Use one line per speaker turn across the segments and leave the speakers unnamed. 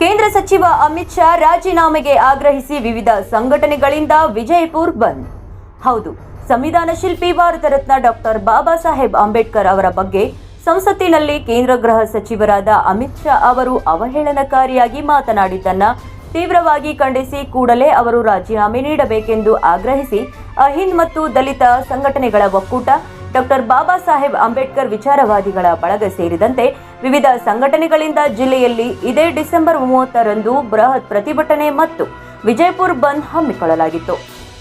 ಕೇಂದ್ರ ಸಚಿವ ಅಮಿತ್ ಶಾ ರಾಜೀನಾಮೆಗೆ ಆಗ್ರಹಿಸಿ ವಿವಿಧ ಸಂಘಟನೆಗಳಿಂದ ವಿಜಯಪುರ್ ಬಂದ್. ಹೌದು, ಸಂವಿಧಾನ ಶಿಲ್ಪಿ ಭಾರತ ರತ್ನ ಡಾಕ್ಟರ್ ಬಾಬಾ ಸಾಹೇಬ್ ಅಂಬೇಡ್ಕರ್ ಅವರ ಬಗ್ಗೆ ಸಂಸತ್ತಿನಲ್ಲಿ ಕೇಂದ್ರ ಗೃಹ ಸಚಿವರಾದ ಅಮಿತ್ ಶಾ ಅವರು ಅವಹೇಳನಕಾರಿಯಾಗಿ ಮಾತನಾಡಿದ್ದನ್ನ ತೀವ್ರವಾಗಿ ಖಂಡಿಸಿ ಕೂಡಲೇ ಅವರು ರಾಜೀನಾಮೆ ನೀಡಬೇಕೆಂದು ಆಗ್ರಹಿಸಿ ಅಹಿಂದ್ ಮತ್ತು ದಲಿತ ಸಂಘಟನೆಗಳ ಒಕ್ಕೂಟ ಡಾಕ್ಟರ್ ಬಾಬಾ ಸಾಹೇಬ್ ಅಂಬೇಡ್ಕರ್ ವಿಚಾರವಾದಿಗಳ ಬಳಗ ಸೇರಿದಂತೆ ವಿವಿಧ ಸಂಘಟನೆಗಳಿಂದ ಜಿಲ್ಲೆಯಲ್ಲಿ ಇದೇ ಡಿಸೆಂಬರ್ ಮೂವತ್ತರಂದು ಬೃಹತ್ ಪ್ರತಿಭಟನೆ ಮತ್ತು ವಿಜಯಪುರ ಬಂದ್ ಹಮ್ಮಿಕೊಳ್ಳಲಾಗಿತ್ತು.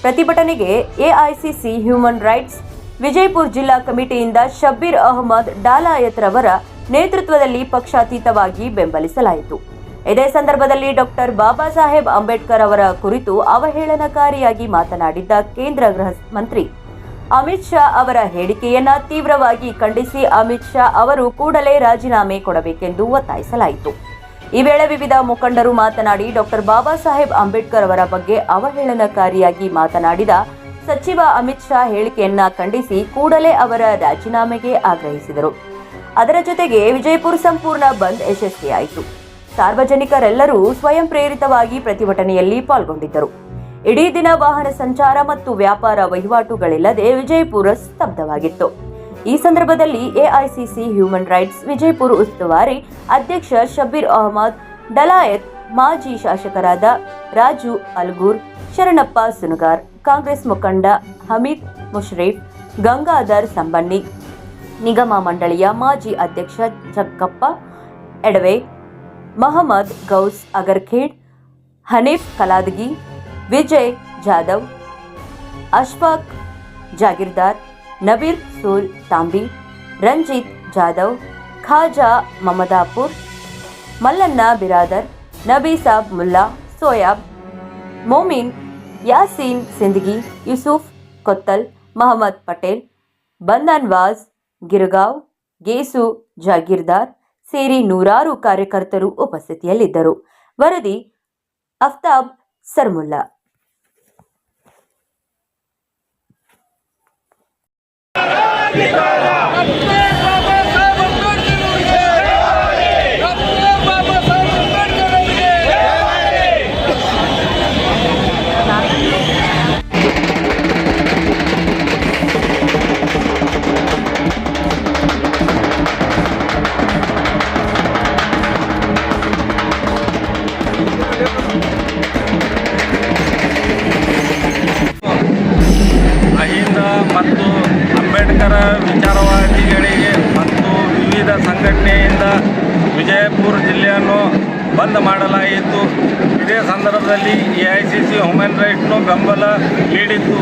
ಪ್ರತಿಭಟನೆಗೆ ಎಐಸಿಸಿ ಹ್ಯೂಮನ್ ರೈಟ್ಸ್, ವಿಜಯಪುರ ಜಿಲ್ಲಾ ಕಮಿಟಿಯಿಂದ ಶಬ್ಬೀರ್ ಅಹಮದ್ ಡಾಲಾಯತ್ ರವರ ನೇತೃತ್ವದಲ್ಲಿ ಪಕ್ಷಾತೀತವಾಗಿ ಬೆಂಬಲಿಸಲಾಯಿತು. ಇದೇ ಸಂದರ್ಭದಲ್ಲಿ ಡಾಕ್ಟರ್ ಬಾಬಾ ಸಾಹೇಬ್ ಅಂಬೇಡ್ಕರ್ ಅವರ ಕುರಿತು ಅವಹೇಳನಕಾರಿಯಾಗಿ ಮಾತನಾಡಿದ್ದ ಕೇಂದ್ರ ಗೃಹ ಮಂತ್ರಿ ಅಮಿತ್ ಶಾ ಅವರ ಹೇಳಿಕೆಯನ್ನ ತೀವ್ರವಾಗಿ ಖಂಡಿಸಿ ಅಮಿತ್ ಶಾ ಅವರು ಕೂಡಲೇ ರಾಜೀನಾಮೆ ಕೊಡಬೇಕೆಂದು ಒತ್ತಾಯಿಸಲಾಯಿತು. ಈ ವೇಳೆ ವಿವಿಧ ಮುಖಂಡರು ಮಾತನಾಡಿ, ಡಾಕ್ಟರ್ ಬಾಬಾ ಸಾಹೇಬ್ ಅಂಬೇಡ್ಕರ್ ಅವರ ಬಗ್ಗೆ ಅವಹೇಳನಕಾರಿಯಾಗಿ ಮಾತನಾಡಿದ ಸಚಿವ ಅಮಿತ್ ಶಾ ಹೇಳಿಕೆಯನ್ನ ಖಂಡಿಸಿ ಕೂಡಲೇ ಅವರ ರಾಜೀನಾಮೆಗೆ ಆಗ್ರಹಿಸಿದರು. ಅದರ ಜೊತೆಗೆ ವಿಜಯಪುರ ಸಂಪೂರ್ಣ ಬಂದ್ ಯಶಸ್ವಿಯಾಯಿತು. ಸಾರ್ವಜನಿಕರೆಲ್ಲರೂ ಸ್ವಯಂ ಪ್ರೇರಿತವಾಗಿ ಪ್ರತಿಭಟನೆಯಲ್ಲಿ ಪಾಲ್ಗೊಂಡಿದ್ದರು. ಇಡೀ ದಿನ ವಾಹನ ಸಂಚಾರ ಮತ್ತು ವ್ಯಾಪಾರ ವಹಿವಾಟುಗಳಿಲ್ಲದೆ ವಿಜಯಪುರ ಸ್ತಬ್ಧವಾಗಿತ್ತು. ಈ ಸಂದರ್ಭದಲ್ಲಿ ಎಐಸಿಸಿ ಹ್ಯೂಮನ್ ರೈಟ್ಸ್ ವಿಜಯಪುರ ಉಸ್ತುವಾರಿ ಅಧ್ಯಕ್ಷ ಶಬೀರ್ ಅಹಮದ್ ಡಲಾಯತ್ ಮಾಜಿ ಶಾಸಕರಾದ ರಾಜು ಅಲ್ಗೂರ್, ಶರಣಪ್ಪ ಸುನಗಾರ್, ಕಾಂಗ್ರೆಸ್ ಮುಖಂಡ ಹಮೀದ್ ಮುಷ್ರೀಫ್, ಗಂಗಾಧರ್ ಸಂಬಣ್ಣಿ, ನಿಗಮ ಮಂಡಳಿಯ ಮಾಜಿ ಅಧ್ಯಕ್ಷ ಚಕ್ಕಪ್ಪ, ಎಡವೆ, ಮಹಮ್ಮದ್ ಗೌಸ್ ಅಗರ್ಖೇಡ್, ಹನೀಫ್ ಕಲಾದಗಿ ವಿಜಯ್, ಜಾಧವ್, ಅಶ್ಫಾಕ್, ಜಾಗೀರ್ದಾರ್, ನಬೀರ್, ಸೂಲ್, ತಾಂಬಿ, ರಂಜಿತ್, ಜಾಧವ್, ಖಾಜಾ, ಮಮದಾಪುರ್, ಮಲ್ಲಣ್ಣ, ಬಿರಾದರ್, ನಬೀಸಾಬ್, ಮುಲ್ಲಾ, ಸೋಯಾಬ್, ಮೋಮಿನ್, ಯಾಸೀನ್, ಸಿಂದಗಿ, ಯೂಸುಫ್, ಕೊತ್ತಲ್, ಮಹಮ್ಮದ್ ಪಟೇಲ್ ಬಂದನ್ವಾಜ್ ಗಿರ್ಗಾವ್, ಗೇಸು, ಜಾಗೀರ್ದಾರ್, ಸೇರಿ ನೂರಾರು ಕಾರ್ಯಕರ್ತರು ಉಪಸ್ಥಿತಿಯಲ್ಲಿದ್ದರು. ವರದಿ, ಅಫ್ತಾಬ್ ಸರ್ಮುಲ್ಲಾ.
Thank you. ವಿಜಯಪುರ ಜಿಲ್ಲೆಯನ್ನು ಬಂದ್ ಮಾಡಲಾಯಿತು. ಇದೇ ಸಂದರ್ಭದಲ್ಲಿ A I C C human ರೈಟ್ನು ಬೆಂಬಲ ನೀಡಿತ್ತು.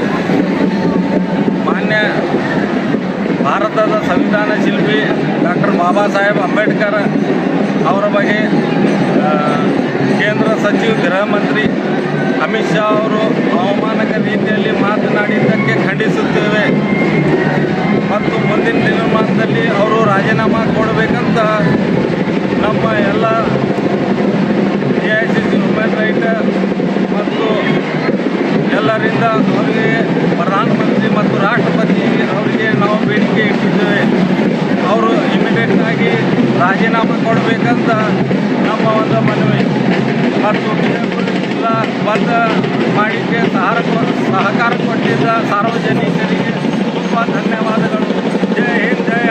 ಮಾನ್ಯ ಭಾರತದ ಸಂವಿಧಾನ ಶಿಲ್ಪಿ ಡಾಕ್ಟರ್ ಬಾಬಾ ಸಾಹೇಬ್ ಅಂಬೇಡ್ಕರ್ ಅವರ ಬಗ್ಗೆ ಕೇಂದ್ರ ಸಚಿವ, ಗೃಹ ಮಂತ್ರಿ ಅಮಿತ್ ಶಾ ಅವರು ಅವಮಾನಕ ರೀತಿಯಲ್ಲಿ ಮಾತನಾಡಿದ್ದಕ್ಕೆ ಖಂಡಿಸುತ್ತೇವೆ. ಅಂತ ನಮ್ಮ ಒಂದು ಮನವಿ ಮತ್ತು ಬಿಜಾಪುರ ಜಿಲ್ಲಾ ಬಂದ್ ಮಾಡಿಕೆ ಸಹಾರ ಸಹಕಾರ ಕೊಟ್ಟಿದ್ದ ಸಾರ್ವಜನಿಕರಿಗೆ ತುಂಬ ಧನ್ಯವಾದಗಳು ಜೈ ಹಿಂದ್ ಜೈ